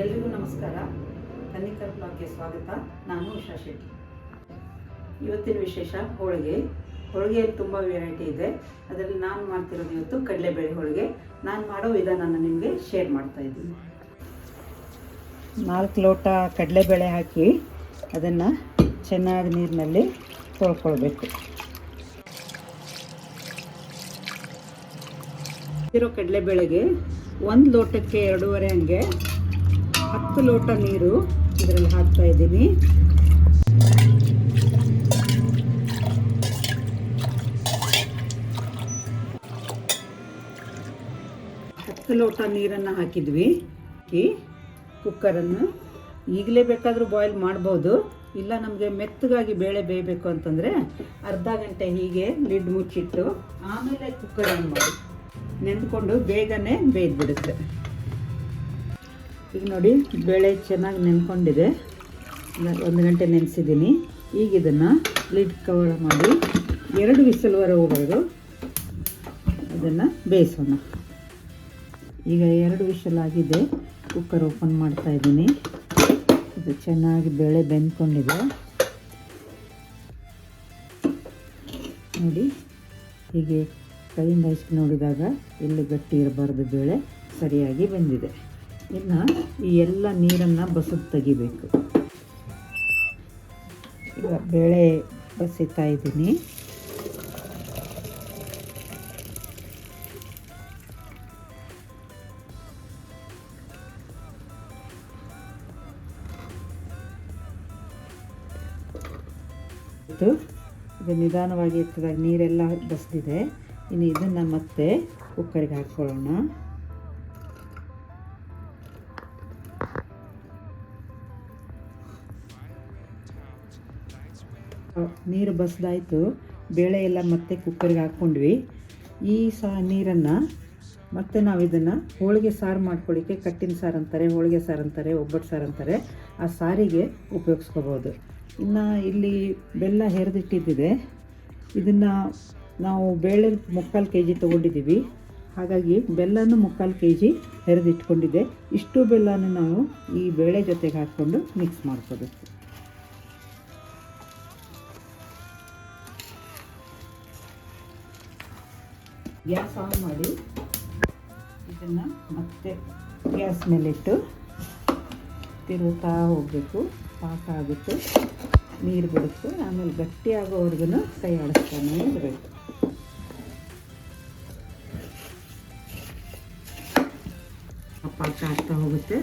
ಎಲ್ರಿಗೂ ನಮಸ್ಕಾರ. ಕನ್ನಿಕರ್ ಬ್ಲಾಗ್ಗೆ ಸ್ವಾಗತ. ನಾನು ಉಷಾ ಶೆಟ್ಟಿ. ಇವತ್ತಿನ ವಿಶೇಷ, ಹೋಳಿಗೆ. ಹೋಳಿಗೆಯಲ್ಲಿ ತುಂಬ ವೆರೈಟಿ ಇದೆ. ಅದರಲ್ಲಿ ನಾನು ಮಾಡ್ತಿರೋದು ಇವತ್ತು ಕಡಲೆಬೇಳೆ ಹೋಳಿಗೆ. ನಾನು ಮಾಡೋ ವಿಧಾನನ ನಿಮಗೆ ಶೇರ್ ಮಾಡ್ತಾ ಇದ್ದೀನಿ. ನಾಲ್ಕು ಲೋಟ ಕಡಲೆಬೇಳೆ ಹಾಕಿ ಅದನ್ನು ಚೆನ್ನಾಗಿ ನೀರಿನಲ್ಲಿ ತೊಳ್ಕೊಳ್ಬೇಕು. ಇರೋ ಕಡಲೆಬೇಳೆಗೆ ಒಂದು ಲೋಟಕ್ಕೆ ಎರಡೂವರೆ ಹಂಗೆ ಹತ್ತು ಲೋಟ ನೀರು ಇದರಲ್ಲಿ ಹಾಕ್ತಾ ಇದ್ದೀನಿ. ಹತ್ತು ಲೋಟ ನೀರನ್ನು ಹಾಕಿದ್ವಿ. ಹಾಕಿ ಕುಕ್ಕರನ್ನು ಈಗಲೇ ಬೇಕಾದರೂ ಬಾಯ್ಲ್ ಮಾಡ್ಬೋದು. ಇಲ್ಲ ನಮಗೆ ಮೆತ್ತಗಾಗಿ ಬೇಳೆ ಬೇಯಬೇಕು ಅಂತಂದರೆ ಅರ್ಧ ಗಂಟೆ ಹೀಗೆ ಲಿಡ್ ಮುಚ್ಚಿಟ್ಟು ಆಮೇಲೆ ಕುಕ್ಕರನ್ನು ಮಾಡಿ. ನೆನೆದುಕೊಂಡು ಬೇಗನೆ ಬೇಯ್ದುಬಿಡುತ್ತೆ. ಈಗ ನೋಡಿ, ಬೇಳೆ ಚೆನ್ನಾಗಿ ನೆನ್ಕೊಂಡಿದೆ. ಒಂದು ಗಂಟೆ ನೆನೆಸಿದ್ದೀನಿ. ಈಗ ಇದನ್ನು ಲಿಡ್ ಕವರ್ ಮಾಡಿ ಎರಡು ವಿಸಲ್ವರೆಗೂ ಅದನ್ನು ಬೇಯಿಸೋಣ. ಈಗ ಎರಡು ವಿಷಲ್ ಆಗಿದೆ. ಕುಕ್ಕರ್ ಓಪನ್ ಮಾಡ್ತಾ ಇದ್ದೀನಿ. ಇದು ಚೆನ್ನಾಗಿ ಬೇಳೆ ಬೆಂದ್ಕೊಂಡಿದೆ. ನೋಡಿ, ಹೀಗೆ ಕೈಯಿಂದ ಹಚ್ಚಿ ನೋಡಿದಾಗ ಎಲ್ಲಿ ಗಟ್ಟಿ ಇರಬಾರ್ದು ಬೇಳೆ, ಸರಿಯಾಗಿ ಬೆಂದಿದೆ. ಇನ್ನು ಈ ಎಲ್ಲ ನೀರನ್ನು ಬಸದು ತೆಗಿಬೇಕು. ಈಗ ಬೇಳೆ ಬಸಿತಾ ಇದ್ದೀನಿ. ಇದು ನಿಧಾನವಾಗಿ ಇರ್ತದಾಗ ನೀರೆಲ್ಲ ಬಸ್ದಿದೆ. ಇನ್ನು ಇದನ್ನು ಮತ್ತೆ ಕುಕ್ಕರಿಗೆ ಹಾಕ್ಕೊಳ್ಳೋಣ. ನೀರು ಬಸ್ದಾಯಿತು. ಬೇಳೆ ಎಲ್ಲ ಮತ್ತೆ ಕುಕ್ಕರ್ಗೆ ಹಾಕ್ಕೊಂಡ್ವಿ. ಈ ಸಹ ನೀರನ್ನು ಮತ್ತೆ ನಾವು ಇದನ್ನು ಹೋಳಿಗೆ ಸಾರು ಮಾಡ್ಕೊಳ್ಳಿಕ್ಕೆ ಕಟ್ಟಿನ ಸಾರು ಅಂತಾರೆ, ಹೋಳಿಗೆ ಸಾರು ಅಂತಾರೆ, ಒಬ್ಬಟ್ಟು ಸಾರು ಅಂತಾರೆ. ಆ ಸಾರಿಗೆ ಉಪಯೋಗಿಸ್ಕೋಬೋದು. ಇನ್ನು ಇಲ್ಲಿ ಬೆಲ್ಲ ಹೆರೆದಿಟ್ಟಿದ್ದಿದೆ. ಇದನ್ನು ನಾವು ಬೇಳೆ ಮುಕ್ಕಾಲು ಕೆ ಜಿ ತೊಗೊಂಡಿದ್ದೀವಿ. ಹಾಗಾಗಿ ಬೆಲ್ಲನೂ ಮುಕ್ಕಾಲು ಕೆ ಜಿ ಹೆರೆದಿಟ್ಕೊಂಡಿದ್ದೆ. ಇಷ್ಟು ಬೆಲ್ಲನೂ ನಾವು ಈ ಬೇಳೆ ಜೊತೆಗೆ ಹಾಕ್ಕೊಂಡು ಮಿಕ್ಸ್ ಮಾಡ್ಕೋಬೇಕು. ಗ್ಯಾಸ್ ಆನ್ ಮಾಡಿ ಇದನ್ನು ಮತ್ತೆ ಗ್ಯಾಸ್ ಮೇಲಿಟ್ಟು ತಿರುಗುತ್ತಾ ಹೋಗಬೇಕು, ಪಾಕ ಆಗುತ್ತೆ, ನೀರು ಬಿಡುತ್ತೆ, ಆಮೇಲೆ ಗಟ್ಟಿಯಾಗೋವರೆಗೂ ಕೈ ಆಡಿಸ್ತಾನೆ ಇರಬೇಕು. ಪಾಕ ಆಗ್ತಾ ಹೋಗುತ್ತೆ.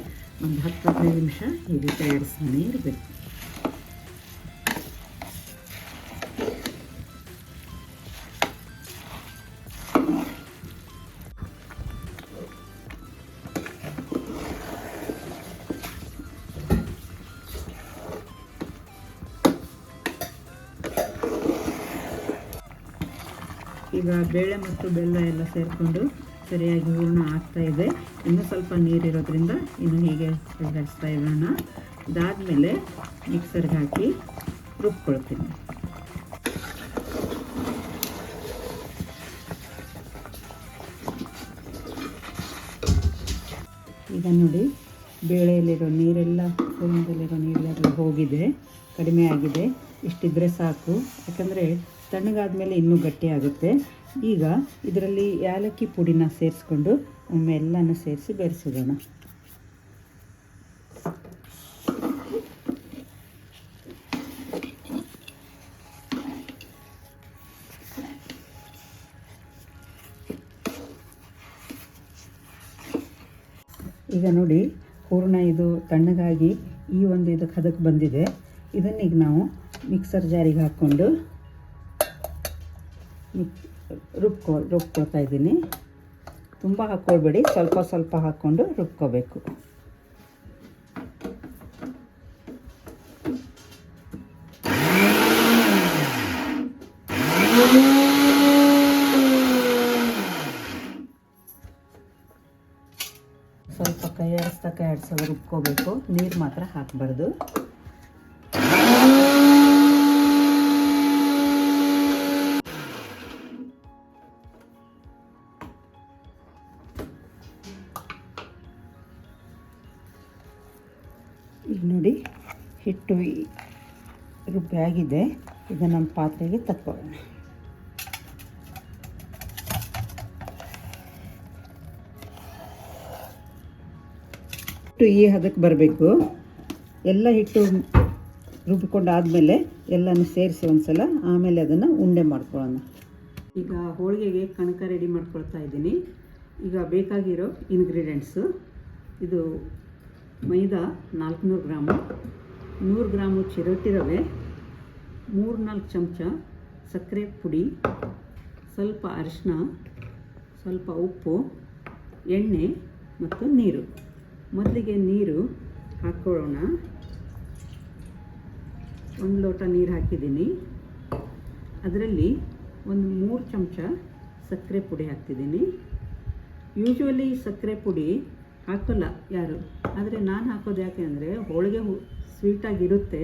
ಒಂದು ಹತ್ತು ಹದಿನೈದು ನಿಮಿಷ ಹೀಗೆ ತಯಾರಿಸ್ತಾನೆ ಇರಬೇಕು. ಈಗ ಬೇಳೆ ಮತ್ತು ಬೆಲ್ಲ ಎಲ್ಲ ಸೇರಿಕೊಂಡು ಸರಿಯಾಗಿ ಹೂರ್ಣ ಆಗ್ತಾ ಇದೆ. ಇನ್ನೂ ಸ್ವಲ್ಪ ನೀರಿರೋದ್ರಿಂದ ಇನ್ನು ಹೀಗೆ ಕೈಗಾಡಿಸ್ತಾ ಇರೋಣ. ಇದಾದಮೇಲೆ ಮಿಕ್ಸರ್ಗೆ ಹಾಕಿ ರುಬ್ಕೊಳ್ತೀನಿ. ಈಗ ನೋಡಿ, ಬೇಳೆಯಲ್ಲಿರೋ ನೀರೆಲ್ಲ ಹೂರ್ಣದಲ್ಲಿರೋ ನೀರೆಲ್ಲ ಹೋಗಿದೆ, ಕಡಿಮೆ ಆಗಿದೆ. ಇಷ್ಟಿದ್ರೆ ಸಾಕು. ಯಾಕಂದರೆ ತಣ್ಣಗಾದ್ಮೇಲೆ ಇನ್ನೂ ಗಟ್ಟಿ ಆಗುತ್ತೆ ಈಗ ಇದರಲ್ಲಿ ಏಲಕ್ಕಿ ಪುಡಿನ ಸೇರಿಸ್ಕೊಂಡು ಒಮ್ಮೆ ಎಲ್ಲನೂ ಸೇರಿಸಿ ಬೆರೆಸಿಡೋಣ. ಈಗ ನೋಡಿ, ಹೂರ್ಣ ಇದು ತಣ್ಣಗಾಗಿ ಈ ಒಂದು ಇದಕ್ಕೆ ಹದಕ್ಕೆ ಬಂದಿದೆ. ಇದನ್ನೀಗ ನಾವು ಮಿಕ್ಸರ್ ಜಾರಿಗೆ ಹಾಕ್ಕೊಂಡು ರುಬ್ಕೊ, ರುಬ್ಕೊಳ್ತಾ ಇದ್ದೀನಿ. ತುಂಬ ಹಾಕ್ಕೊಳ್ಬೇಡಿ. ಸ್ವಲ್ಪ ಸ್ವಲ್ಪ ಹಾಕ್ಕೊಂಡು ರುಬ್ಕೋಬೇಕು. ಸ್ವಲ್ಪ ಕೈ ಆಡಿಸ್ತಾ ಕೈ ಆಡಿಸೋದು ರುಬ್ಕೋಬೇಕು. ನೀರು ಮಾತ್ರ ಹಾಕಬಾರ್ದು. ಈ ರುಬ್ಬಿ ಆಗಿದೆ. ಇದನ್ನು ನಮ್ಮ ಪಾತ್ರೆಗೆ ತಕ್ಕೊಳ್ಳೋಣ. ಹಿಟ್ಟು ಈ ಹದಕ್ಕೆ ಬರಬೇಕು. ಎಲ್ಲ ಹಿಟ್ಟು ರುಬ್ಬಿಕೊಂಡು ಆದಮೇಲೆ ಎಲ್ಲನೂ ಸೇರಿಸಿ ಒಂದ್ಸಲ. ಆಮೇಲೆ ಅದನ್ನು ಉಂಡೆ ಮಾಡ್ಕೊಳ್ಳೋಣ. ಈಗ ಹೋಳಿಗೆಗೆ ಕಣಕ ರೆಡಿ ಮಾಡ್ಕೊಳ್ತಾ ಇದ್ದೀನಿ. ಈಗ ಬೇಕಾಗಿರೋ ಇನ್ಗ್ರೀಡಿಯೆಂಟ್ಸು ಇದು ಮೈದಾ ನಾಲ್ಕುನೂರು ಗ್ರಾಮು. ನೂರು ಗ್ರಾಮು ಚಿರೋಟಿ ರವೆ ಮೂರು ನಾಲ್ಕು ಚಮಚ ಸಕ್ಕರೆ ಪುಡಿ, ಸ್ವಲ್ಪ ಅರಿಶಿನ ಸ್ವಲ್ಪ ಉಪ್ಪು, ಎಣ್ಣೆ ಮತ್ತು ನೀರು. ಮೊದಲಿಗೆ ನೀರು ಹಾಕ್ಕೊಳ್ಳೋಣ. ಒಂದು ಲೋಟ ನೀರು ಹಾಕಿದ್ದೀನಿ. ಅದರಲ್ಲಿ ಒಂದು ಮೂರು ಚಮಚ ಸಕ್ಕರೆ ಪುಡಿ ಹಾಕ್ತಿದ್ದೀನಿ. ಯೂಶ್ವಲಿ ಸಕ್ಕರೆ ಪುಡಿ ಹಾಕೋಲ್ಲ ಯಾರು, ಆದರೆ ನಾನು ಹಾಕೋದು ಯಾಕೆ ಅಂದರೆ ಹೋಳಿಗೆ ಸ್ವೀಟಾಗಿರುತ್ತೆ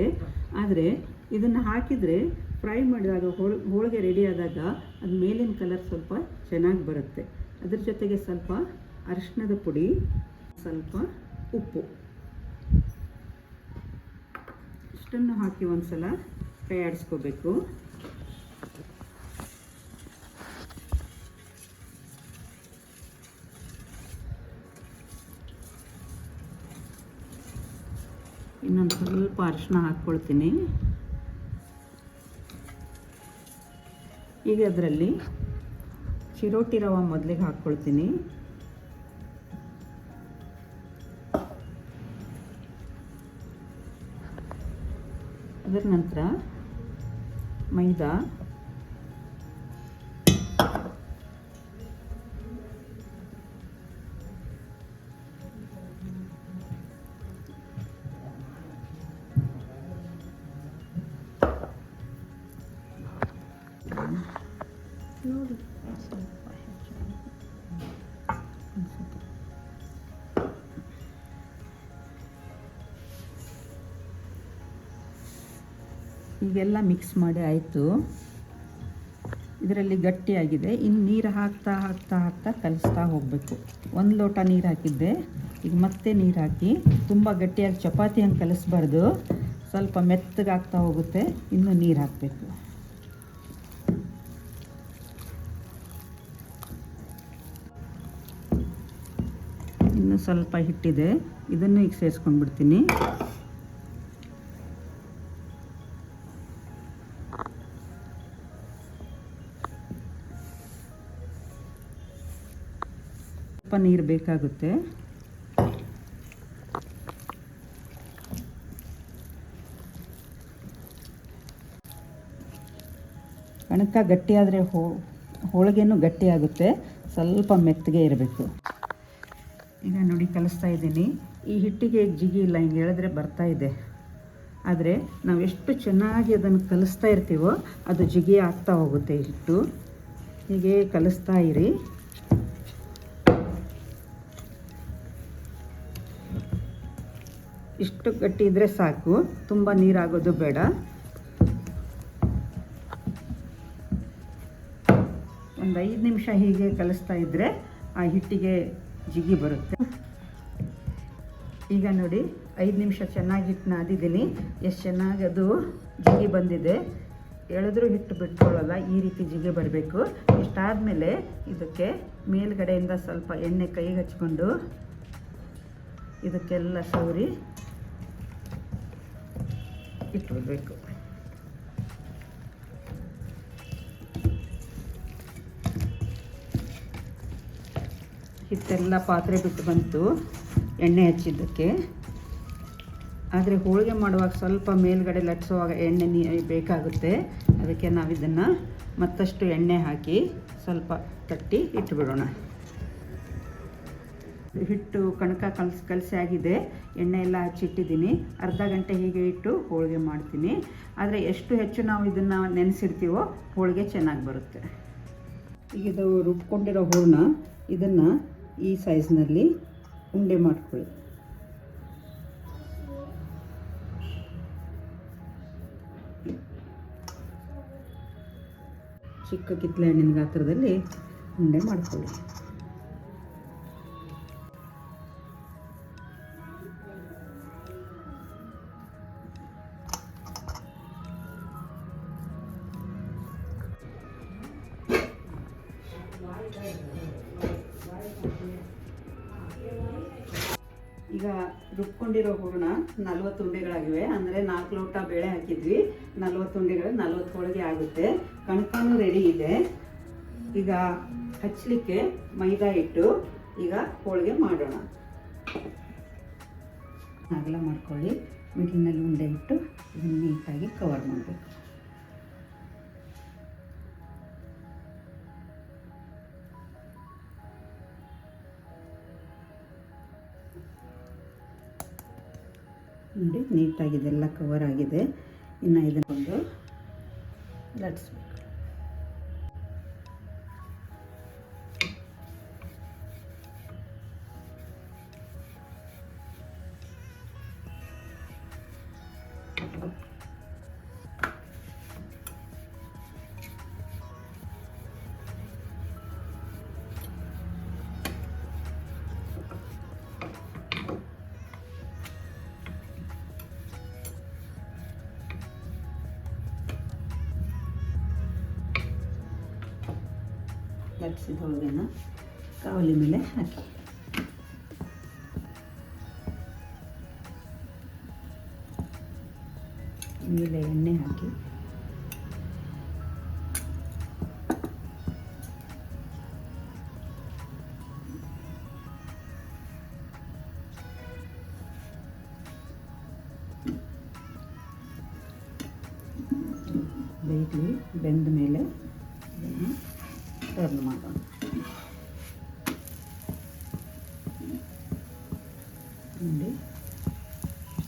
ಆದರೆ ಇದನ್ನು ಹಾಕಿದರೆ ಫ್ರೈ ಮಾಡಿದಾಗ ಹೋಳ್, ಹೋಳಿಗೆ ರೆಡಿ ಆದಾಗ ಅದು ಮೇಲಿನ ಕಲರ್ ಸ್ವಲ್ಪ ಚೆನ್ನಾಗಿ ಬರುತ್ತೆ. ಅದ್ರ ಜೊತೆಗೆ ಸ್ವಲ್ಪ ಅರಿಶಿಣದ ಪುಡಿ, ಸ್ವಲ್ಪ ಉಪ್ಪು. ಇಷ್ಟನ್ನು ಹಾಕಿ ಒಂದ್ಸಲ ಫ್ರೈ ಆಡಿಸ್ಕೋಬೇಕು ಇನ್ನೊಂದು ಸ್ವಲ್ಪ ಅರಿಶಿನ ಹಾಕ್ಕೊಳ್ತೀನಿ. ಈಗ ಅದರಲ್ಲಿ ಚಿರೋಟಿ ರವ ಮೊದಲಿಗೆ ಹಾಕ್ಕೊಳ್ತೀನಿ. ಅದರ ನಂತರ ಮೈದಾ ಈಗೆಲ್ಲ ಮಿಕ್ಸ್ ಮಾಡಿ ಆಯಿತು. ಇದರಲ್ಲಿ ಗಟ್ಟಿಯಾಗಿದೆ. ಇನ್ನು ನೀರು ಹಾಕ್ತಾ ಹಾಕ್ತಾ ಹಾಕ್ತಾ ಕಲಿಸ್ತಾ ಹೋಗಬೇಕು. ಒಂದು ಲೋಟ ನೀರು ಹಾಕಿದ್ದೆ. ಈಗ ಮತ್ತೆ ನೀರು ಹಾಕಿ ತುಂಬ ಗಟ್ಟಿಯಾಗಿ ಚಪಾತಿ ಹಂಗೆ ಕಲಿಸ್ಬಾರ್ದು. ಸ್ವಲ್ಪ ಮೆತ್ತಗಾಗ್ತಾ ಹೋಗುತ್ತೆ. ಇನ್ನು ನೀರು ಹಾಕಬೇಕು. ಇನ್ನು ಸ್ವಲ್ಪ ಹಿಟ್ಟಿದೆ. ಇದನ್ನು ಈಗ ಸೇರಿಸ್ಕೊಂಡು ನೀರು ಬೇಕಾಗುತ್ತೆ. ಕಣಕ ಗಟ್ಟಿಯಾದರೆ ಹೋ, ಹೋಳಿಗೆನೂ ಗಟ್ಟಿಯಾಗುತ್ತೆ ಸ್ವಲ್ಪ ಮೆತ್ತಗೆ ಇರಬೇಕು. ಈಗ ನೋಡಿ ಕಲಿಸ್ತಾ ಇದ್ದೀನಿ. ಈ ಹಿಟ್ಟಿಗೆ ಜಿಗಿ ಇಲ್ಲ, ಹಿಂಗೆ ಹೇಳಿದ್ರೆ ಬರ್ತಾ ಇದೆ. ಆದರೆ ನಾವು ಎಷ್ಟು ಚೆನ್ನಾಗಿ ಅದನ್ನು ಕಲಿಸ್ತಾ ಇರ್ತೀವೋ ಅದು ಜಿಗಿ ಆಗ್ತಾ ಹೋಗುತ್ತೆ ಹಿಟ್ಟು. ಹೀಗೆ ಕಲಿಸ್ತಾ ಇರಿ. ಇಷ್ಟು ಗಟ್ಟಿ ಇದ್ದರೆ ಸಾಕು. ತುಂಬ ನೀರಾಗೋದು ಬೇಡ. ಒಂದು ಐದು ನಿಮಿಷ ಹೀಗೆ ಕಲಿಸ್ತಾ ಇದ್ದರೆ ಆ ಹಿಟ್ಟಿಗೆ ಜಿಗಿ ಬರುತ್ತೆ. ಈಗ ನೋಡಿ, ಐದು ನಿಮಿಷ ಚೆನ್ನಾಗಿ ಹಿಟ್ಟು ನಾದಿದ್ದೀನಿ. ಎಷ್ಟು ಚೆನ್ನಾಗಿ ಅದು ಜಿಗಿ ಬಂದಿದೆ. ಎಳೆದ್ರೂ ಹಿಟ್ಟು ಬಿಟ್ಕೊಳ್ಳಲ್ಲ, ಈ ರೀತಿ ಜಿಗಿ ಬರಬೇಕು. ಇಷ್ಟಾದಮೇಲೆ ಇದಕ್ಕೆ ಮೇಲ್ಗಡೆಯಿಂದ ಸ್ವಲ್ಪ ಎಣ್ಣೆ ಕೈಗೆ ಹಚ್ಕೊಂಡು ಇದಕ್ಕೆಲ್ಲ ಸವರಿ ಇಟ್ಬಿಡ್ಬೇಕು ಹಿಟ್ಟೆಲ್ಲ ಪಾತ್ರೆ ಬಿಟ್ಟು ಬಂತು, ಎಣ್ಣೆ ಹಚ್ಚಿದ್ದಕ್ಕೆ. ಆದರೆ ಹೋಳಿಗೆ ಮಾಡುವಾಗ ಸ್ವಲ್ಪ ಮೇಲ್ಗಡೆ ಲಟ್ಸುವಾಗ ಎಣ್ಣೆ ನೀ ಬೇಕಾಗುತ್ತೆ. ಅದಕ್ಕೆ ನಾವು ಇದನ್ನು ಮತ್ತಷ್ಟು ಎಣ್ಣೆ ಹಾಕಿ ಸ್ವಲ್ಪ ತಟ್ಟಿ ಇಟ್ಟುಬಿಡೋಣ ಹಿಟ್ಟು ಕಣಕ ಕಲಸಿ ಕಲಸಿ ಆಗಿದೆ. ಎಣ್ಣೆ ಎಲ್ಲ ಹಚ್ಚಿಟ್ಟಿದ್ದೀನಿ. ಅರ್ಧ ಗಂಟೆ ಹೀಗೆ ಇಟ್ಟು ಹೋಳಿಗೆ ಮಾಡ್ತೀನಿ. ಆದರೆ ಎಷ್ಟು ಹೆಚ್ಚು ನಾವು ಇದನ್ನು ನೆನೆಸಿರ್ತೀವೋ ಹೋಳಿಗೆ ಚೆನ್ನಾಗಿ ಬರುತ್ತೆ. ಈಗ ಇದು ರುಬ್ಕೊಂಡಿರೋ ಹೂರ್ಣ, ಇದನ್ನು ಈ ಸೈಜ್ನಲ್ಲಿ ಉಂಡೆ ಮಾಡ್ಕೊಳ್ಳಿ. ಚಿಕ್ಕ ಕಿತ್ತಳೆ ಹಣ್ಣಿನ ಗಾತ್ರದಲ್ಲಿ ಉಂಡೆ ಮಾಡ್ಕೊಳ್ಳಿ. ನಲ್ವತ್ತು ಉಂಡೆಗಳಾಗಿವೆ ಅಂದರೆ ನಾಲ್ಕು ಲೋಟ ಬೇಳೆ ಹಾಕಿದ್ವಿ. ನಲ್ವತ್ತು ಉಂಡೆಗಳು ನಲ್ವತ್ತು ಹೋಳಿಗೆ ಆಗುತ್ತೆ. ಕಣಕನೂ ರೆಡಿ ಇದೆ. ಈಗ ಹಚ್ಚಲಿಕ್ಕೆ ಮೈದಾ ಇಟ್ಟು ಈಗ ಹೋಳಿಗೆ ಮಾಡೋಣ. ಅಗಲ ಮಾಡ್ಕೊಳ್ಳಿ. ಮಿಡ್ಲಿನಲ್ಲಿ ಉಂಡೆ ಇಟ್ಟು ಇದನ್ನು ನೀಟಾಗಿ ಕವರ್ ಮಾಡಬೇಕು. ನೋಡಿ ನೀಟಾಗಿದೆ ಎಲ್ಲ ಕವರ್ ಆಗಿದೆ. ಇನ್ನು ಇದನ್ನೊಂದು ಲಟ್ಸ್ಬೇಕು ಲಟ್ಸಿದ ಹೋಳಿಗೆನ ಕಾವಲಿ ಮೇಲೆ ಹಾಕಿ. ಮೇಲೆ ಎಣ್ಣೆ ಹಾಕಿ. ನೋಡಿ.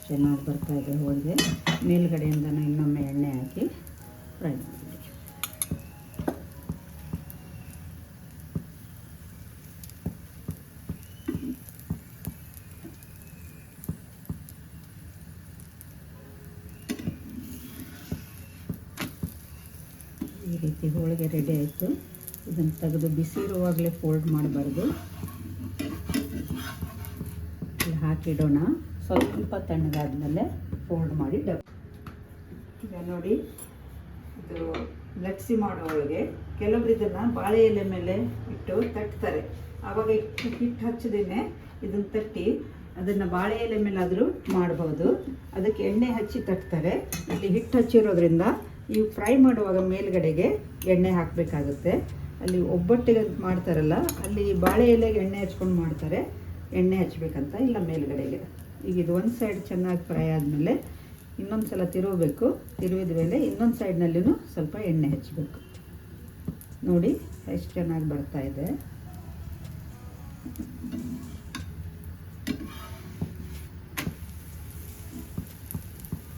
ಚೆನ್ನಾಗಿ ಬರ್ತಾ ಇದೆ ಹೋಳಿಗೆ. ಮೇಲ್ಗಡೆಯಿಂದ ಇನ್ನೊಮ್ಮೆ ಎಣ್ಣೆ ಹಾಕಿ ಫ್ರೈ ಮಾಡಿ ಈ ರೀತಿ ಹೋಳಿಗೆ ರೆಡಿ ಆಯಿತು. ಇದನ್ನು ತೆಗೆದು ಬಿಸಿ ಇರುವಾಗಲೇ ಫೋಲ್ಡ್ ಮಾಡಬಾರ್ದು ಇಲ್ಲಿ ಹಾಕಿಡೋಣ. ಸ್ವಲ್ಪ ತಣ್ಣಗಾದ್ಮೇಲೆ ಫೋಲ್ಡ್ ಮಾಡಿ ಡಬ್ ಈಗ ನೋಡಿ, ಇದು ಲಟ್ಸಿ ಮಾಡೋ ಒಳಗೆ ಕೆಲವರು ಇದನ್ನು ಬಾಳೆ ಎಲೆ ಮೇಲೆ ಇಟ್ಟು ತಟ್ತಾರೆ. ಆವಾಗ ಹಿಟ್ಟು ಹಿಟ್ಟು ಹಚ್ಚದೇನೆ ಇದನ್ನು ತಟ್ಟಿ ಅದನ್ನು ಬಾಳೆ ಎಲೆ ಮೇಲಾದರೂ ಮಾಡ್ಬೋದು. ಅದಕ್ಕೆ ಎಣ್ಣೆ ಹಚ್ಚಿ ತಟ್ತಾರೆ. ಇಲ್ಲಿ ಹಿಟ್ಟು ಹಚ್ಚಿರೋದ್ರಿಂದ ನೀವು ಫ್ರೈ ಮಾಡುವಾಗ ಮೇಲ್ಗಡೆಗೆ ಎಣ್ಣೆ ಹಾಕಬೇಕಾಗುತ್ತೆ. ಅಲ್ಲಿ ಒಬ್ಬಟ್ಟಿಗೆ ಮಾಡ್ತಾರಲ್ಲ, ಅಲ್ಲಿ ಬಾಳೆ ಎಲೆಗೆ ಎಣ್ಣೆ ಹಚ್ಕೊಂಡು ಮಾಡ್ತಾರೆ. ಎಣ್ಣೆ ಹಚ್ಚಬೇಕಂತ ಇಲ್ಲ, ಮೇಲುಗಡೆಗೆ. ಈಗ ಇದು ಒಂದು ಸೈಡ್ ಚೆನ್ನಾಗಿ ಫ್ರೈ ಆದಮೇಲೆ ಇನ್ನೊಂದು ಸಲ ತಿರುಗಬೇಕು. ತಿರುವಿದ ಮೇಲೆ ಇನ್ನೊಂದು ಸೈಡ್ನಲ್ಲಿಯೂ ಸ್ವಲ್ಪ ಎಣ್ಣೆ ಹಚ್ಚಬೇಕು ನೋಡಿ, ಎಷ್ಟು ಚೆನ್ನಾಗಿ ಬರ್ತಾ ಇದೆ.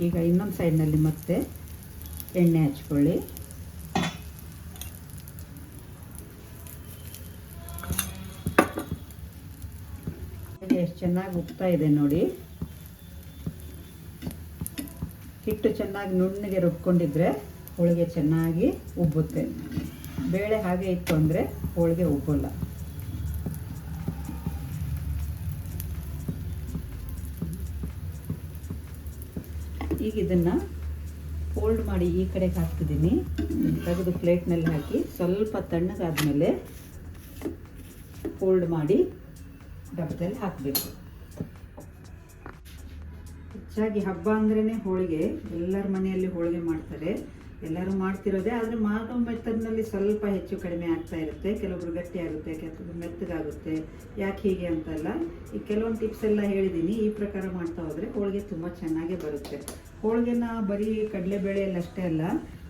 ಈಗ ಇನ್ನೊಂದು ಸೈಡ್ನಲ್ಲಿ ಮತ್ತೆ ಎಣ್ಣೆ ಹಚ್ಕೊಳ್ಳಿ ಎಷ್ಟು ಚೆನ್ನಾಗಿ ಉಪ್ತಾ ಇದೆ ನೋಡಿ. ಹಿಟ್ಟು ಚೆನ್ನಾಗಿ ನುಣ್ಣಗೆ ರುಬ್ಕೊಂಡಿದ್ರೆ ಹೋಳಿಗೆ ಚೆನ್ನಾಗಿ ಉಬ್ಬುತ್ತೆ. ಬೇಳೆ ಹಾಗೆ ಇತ್ತು ಅಂದರೆ ಹೋಳಿಗೆ ಉಬ್ಬಲ್ಲ. ಈಗ ಇದನ್ನು ಫೋಲ್ಡ್ ಮಾಡಿ ಈ ಕಡೆಗೆ ಹಾಕ್ತಿದ್ದೀನಿ. ತೆಗೆದು ಪ್ಲೇಟ್ನಲ್ಲಿ ಹಾಕಿ ಸ್ವಲ್ಪ ತಣ್ಣಗಾದ ಮೇಲೆ ಫೋಲ್ಡ್ ಮಾಡಿ ಡಬ್ಬದಲ್ಲಿ ಹಾಕಬೇಕು. ಹೆಚ್ಚಾಗಿ ಹಬ್ಬ ಅಂದ್ರೇ ಹೋಳಿಗೆ. ಎಲ್ಲರ ಮನೆಯಲ್ಲಿ ಹೋಳಿಗೆ ಮಾಡ್ತಾರೆ. ಎಲ್ಲರೂ ಮಾಡ್ತಿರೋದೇ, ಆದರೆ ಮಾಡೋ ಮೆತ್ತದಲ್ಲಿ ಸ್ವಲ್ಪ ಹೆಚ್ಚು ಕಡಿಮೆ ಆಗ್ತಾ ಇರುತ್ತೆ. ಕೆಲವೊಬ್ರು ಗಟ್ಟಿ ಆಗುತ್ತೆ, ಕೆಲವೊಬ್ರು ಮೆತ್ತಗಾಗುತ್ತೆ. ಯಾಕೆ ಹೀಗೆ ಅಂತಲ್ಲ, ಈ ಕೆಲವೊಂದು ಟಿಪ್ಸ್ ಎಲ್ಲ ಹೇಳಿದ್ದೀನಿ ಈ ಪ್ರಕಾರ ಮಾಡ್ತಾ ಹೋದರೆ ಹೋಳಿಗೆ ತುಂಬ ಚೆನ್ನಾಗೇ ಬರುತ್ತೆ. ಹೋಳಿಗೆನ ಬರೀ ಕಡಲೆಬೇಳೆಯಲ್ಲಿ ಅಷ್ಟೇ ಅಲ್ಲ,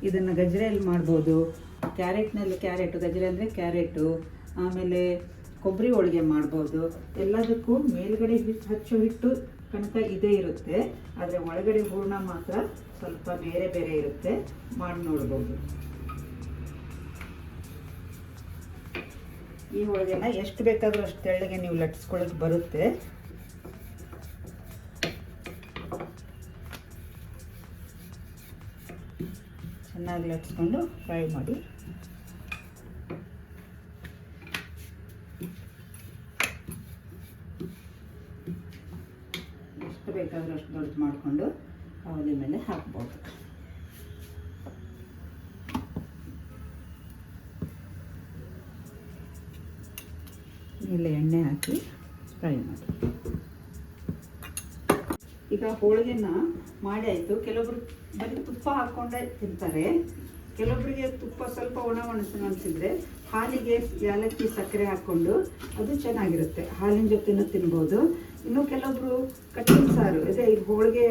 ಇದನ್ನು ಗಜ್ರೆಯಲ್ಲಿ ಮಾಡ್ಬೋದು. ಕ್ಯಾರೆಟ್ನಲ್ಲಿ ಕ್ಯಾರೆಟು ಗಜರೆ ಅಂದರೆ ಕ್ಯಾರೆಟು. ಆಮೇಲೆ ಕೊಬ್ಬರಿ ಹೋಳಿಗೆ ಮಾಡ್ಬೋದು. ಎಲ್ಲದಕ್ಕೂ ಮೇಲ್ಗಡೆ ಹಿಟ್ಟು ಹಚ್ಚೋ ಹಿಟ್ಟು ಕಣಕ ಇದೇ ಇರುತ್ತೆ. ಆದರೆ ಒಳಗಡೆ ಹೂರ್ಣ ಮಾತ್ರ ಸ್ವಲ್ಪ ಬೇರೆ ಬೇರೆ ಇರುತ್ತೆ. ಮಾಡಿ ನೋಡ್ಬೋದು. ಈ ಹೋಳಿಗೆನ ಎಷ್ಟು ಬೇಕಾದರೂ ಅಷ್ಟು ತೆಳ್ಳಗೆ ನೀವು ಲಟ್ಸ್ಕೊಳ್ಳೋಕೆ ಬರುತ್ತೆ. ಚೆನ್ನಾಗಿ ಲಟ್ಸ್ಕೊಂಡು ಫ್ರೈ ಮಾಡಿ ಎಷ್ಟು ಬೇಕಾದರೂ ಅಷ್ಟು ದೊಡ್ಡದು ಮಾಡಿಕೊಂಡು ಅವಲಿ ಮೇಲೆ ಹಾಕ್ಬೋದು. ಇಲ್ಲಿ ಎಣ್ಣೆ ಹಾಕಿ ಫ್ರೈ ಮಾಡಿ. ಈಗ ಹೋಳಿಗೆನ ಮಾಡಿ ಆಯಿತು. ಕೆಲವೊಬ್ರು ಬರೀ ತುಪ್ಪ ಹಾಕ್ಕೊಂಡೇ ತಿಂತಾರೆ. ಕೆಲವೊಬ್ಬರಿಗೆ ತುಪ್ಪ ಸ್ವಲ್ಪ ಒಣ ಒಣಸನ ಅನಿಸಿದ್ರೆ ಹಾಲಿಗೆ ಏಲಕ್ಕಿ ಸಕ್ಕರೆ ಹಾಕ್ಕೊಂಡು ಅದು ಚೆನ್ನಾಗಿರುತ್ತೆ. ಹಾಲಿನ ಜೊತೆನೂ ತಿನ್ಬೋದು. ಇನ್ನು ಕೆಲವೊಬ್ರು ಕಟ್ಟಿನ ಸಾರು, ಅದೇ ಈ ಹೋಳಿಗೆ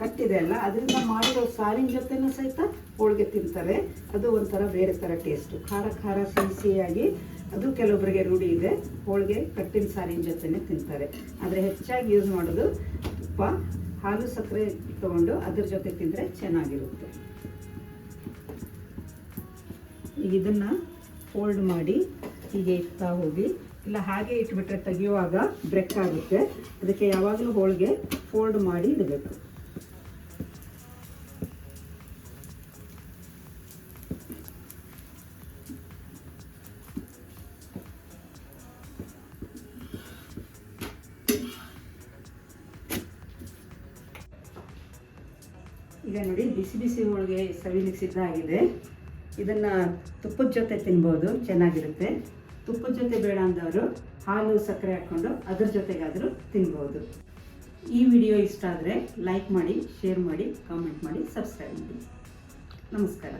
ಕಟ್ಟಿದೆ ಅಲ್ಲ, ಅದರಿಂದ ಮಾಡಿರೋ ಸಾರಿನ ಜೊತೆನೂ ಸಹಿತ ಹೋಳಿಗೆ ತಿಂತಾರೆ. ಅದು ಒಂಥರ ಬೇರೆ ಥರ ಟೇಸ್ಟು ಖಾರ ಖಾರ ಸಿಹಿ ಸಿಹಿಯಾಗಿ ಅದು ಕೆಲವೊಬ್ಬರಿಗೆ ರೂಢಿ ಇದೆ. ಹೋಳಿಗೆ ಕಟ್ಟಿನ ಸಾರಿನ ಜೊತೆನೇ ತಿಂತಾರೆ. ಆದರೆ ಹೆಚ್ಚಾಗಿ ಯೂಸ್ ಮಾಡೋದು ತುಪ್ಪ, ಹಾಲು ಸಕ್ಕರೆ ತೊಗೊಂಡು ಅದ್ರ ಜೊತೆ ತಿಂದರೆ ಚೆನ್ನಾಗಿರುತ್ತೆ. ಈಗ ಇದನ್ನು ಫೋಲ್ಡ್ ಮಾಡಿ ಹೀಗೆ ಇಡ್ತಾ ಹೋಗಿ ಇಲ್ಲ, ಹಾಗೆ ಇಟ್ಬಿಟ್ರೆ ತೆಗೆಯುವಾಗ ಬ್ರೆಕ್ ಆಗುತ್ತೆ. ಅದಕ್ಕೆ ಯಾವಾಗಲೂ ಹೋಳಿಗೆ ಫೋಲ್ಡ್ ಮಾಡಿ ಇಡಬೇಕು. ಈಗ ನೋಡಿ, ಬಿಸಿ ಬಿಸಿ ಹೋಳಿಗೆ ಸವಿಲಿಕ್ಕೆ ಸಿದ್ಧ ಆಗಿದೆ ಇದನ್ನು ತುಪ್ಪದ ಜೊತೆ ತಿನ್ಬೋದು, ಚೆನ್ನಾಗಿರುತ್ತೆ. ತುಪ್ಪದ ಜೊತೆ ಬೇಡ ಅಂದವರು, ಹಾಲು ಸಕ್ಕರೆ ಹಾಕ್ಕೊಂಡು ಅದ್ರ ಜೊತೆಗಾದರೂ ತಿನ್ಬೋದು. ಈ ವಿಡಿಯೋ ಇಷ್ಟ ಆದರೆ ಲೈಕ್ ಮಾಡಿ ಶೇರ್ ಮಾಡಿ ಕಾಮೆಂಟ್ ಮಾಡಿ ಸಬ್ಸ್ಕ್ರೈಬ್ ಮಾಡಿ. ನಮಸ್ಕಾರ.